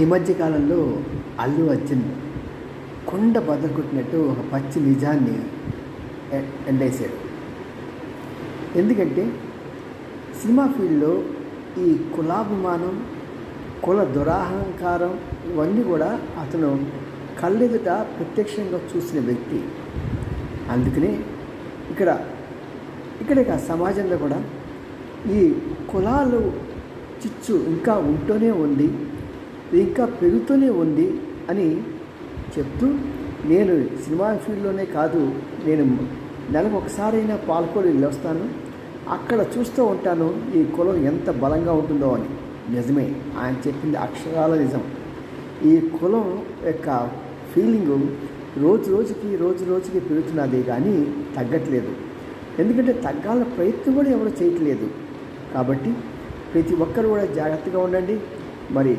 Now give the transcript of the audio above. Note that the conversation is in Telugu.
ఈ మధ్యకాలంలో అల్లు అర్జున్ కొండ బద్దకొట్టినట్టు ఒక పచ్చి నిజాన్ని ఎండేశాడు. ఎందుకంటే సినిమా ఫీల్డ్లో ఈ కులాభిమానం కుల దురాహంకారం ఇవన్నీ కూడా అతను కళ్ళెదుట ప్రత్యక్షంగా చూసిన వ్యక్తి. అందుకనే ఇక్కడ ఇక్కడ సమాజంలో కూడా ఈ కులాలు చిచ్చు ఇంకా ఉంటూనే ఉంది. ఇంకా పెరుగుతూనే ఉంది అని చెప్తూ నేను సినిమా ఫీల్డ్లోనే కాదు నేను నెలకు ఒకసారైనా పాల్గొని వెళ్ళొస్తాను అక్కడ చూస్తూ ఉంటాను ఈ కులం ఎంత బలంగా ఉంటుందో అని. నిజమే ఆయన చెప్పింది అక్షరాల నిజం. ఈ కులం యొక్క ఫీలింగు రోజు రోజుకి రోజు రోజుకి పెరుగుతున్నది కానీ తగ్గట్లేదు. ఎందుకంటే తగ్గాల ప్రయత్నం కూడా ఎవరు చేయట్లేదు. కాబట్టి ప్రతి ఒక్కరు కూడా జాగ్రత్తగా ఉండండి. మరి